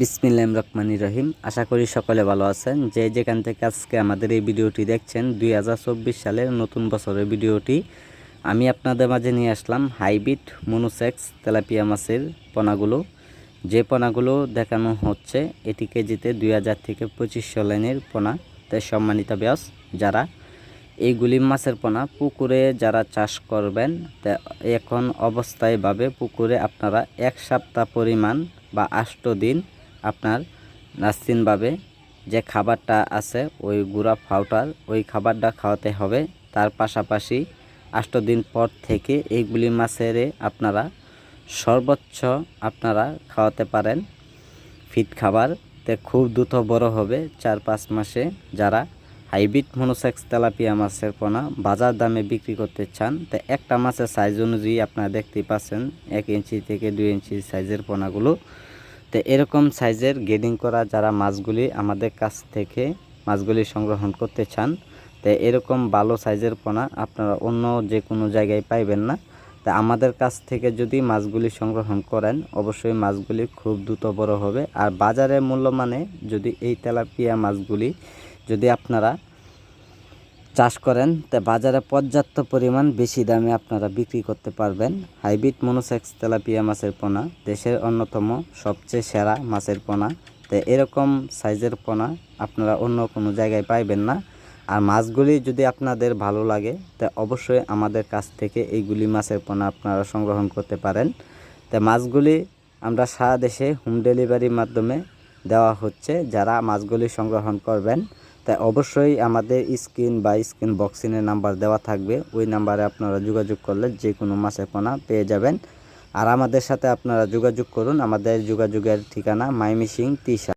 বিসমিল্লাহ রহমানি রহিম। আশা করি সকলে ভালো আছেন। যে যেখান থেকে আজকে আমাদের এই ভিডিওটি দেখছেন, দুই হাজার চব্বিশ সালের নতুন বছরের ভিডিওটি, আমি আপনাদের মাঝে নিয়ে আসলাম হাইব্রিড মনোসেক্স তেলাপিয়া মাছের পোনাগুলো। যে পোনাগুলো দেখানো হচ্ছে, এটি কেজিতে দুই হাজার থেকে পঁচিশশো লাইনের পোনা। তাই সম্মানিত ব্যাস যারা এইগুলি মাছের পোনা পুকুরে যারা চাষ করবেন এখন অবস্থায়ভাবে পুকুরে আপনারা এক সপ্তাহ পরিমাণ বা আষ্ট দিন আপনার নাস্তিনভাবে যে খাবারটা আছে, ওই গুঁড়া ফাউটার ওই খাবারটা খাওয়াতে হবে। তার পাশাপাশি আষ্ট দিন পর থেকে এইগুলি মাছের আপনারা সর্বোচ্চ আপনারা খাওয়াতে পারেন। ফিট খাবার তে খুব দ্রুত বড় হবে চার পাঁচ মাসে। যারা হাইব্রিড মনোসেক্স তেলাপিয়া মাছের পোনা বাজার দামে বিক্রি করতে চান, তো একটা মাছের সাইজ অনুযায়ী আপনারা দেখতে পাচ্ছেন, এক ইঞ্চি থেকে দুই ইঞ্চি সাইজের পোনাগুলো। তো এরকম সাইজের গেডিং করা যারা মাছগুলি আমাদের কাছ থেকে মাছগুলি সংগ্রহণ করতে চান, তো এরকম ভালো সাইজের পোনা আপনারা অন্য যে কোনো জায়গায় পাইবেন না। তা আমাদের কাছ থেকে যদি মাছগুলি সংগ্রহণ করেন, অবশ্যই মাছগুলি খুব দ্রুত বড় হবে। আর বাজারে মূল্য মানে যদি এই তেলাপিয়া মাছগুলি যদি আপনারা চাষ করেন, তা বাজারে পর্যাপ্ত পরিমাণ বেশি দামে আপনারা বিক্রি করতে পারবেন। হাইব্রিড মনোসেক্স তেলাপিয়া মাছের পোনা, দেশের অন্যতম সবচেয়ে সেরা মাছের পোনা। তো এরকম সাইজের পোনা আপনারা অন্য কোনো জায়গায় পাইবেন না। আর মাছগুলি যদি আপনাদের ভালো লাগে, তা অবশ্যই আমাদের কাছ থেকে এইগুলি মাছের পোনা আপনারা সংগ্রহণ করতে পারেন। তা মাছগুলি আমরা সারা দেশে হোম ডেলিভারির মাধ্যমে দেওয়া হচ্ছে। যারা মাছগুলি সংগ্রহণ করবেন তাই অবশ্যই আমাদের স্ক্রিন বা স্ক্রিন বক্সিনের নাম্বার দেওয়া থাকবে। ওই নাম্বারে আপনারা যোগাযোগ করলে যে কোনো মাছের পোনা পেয়ে যাবেন। আর আমাদের সাথে আপনারা যোগাযোগ করুন। আমাদের যোগাযোগের ঠিকানা মাইমিসিং তিশা।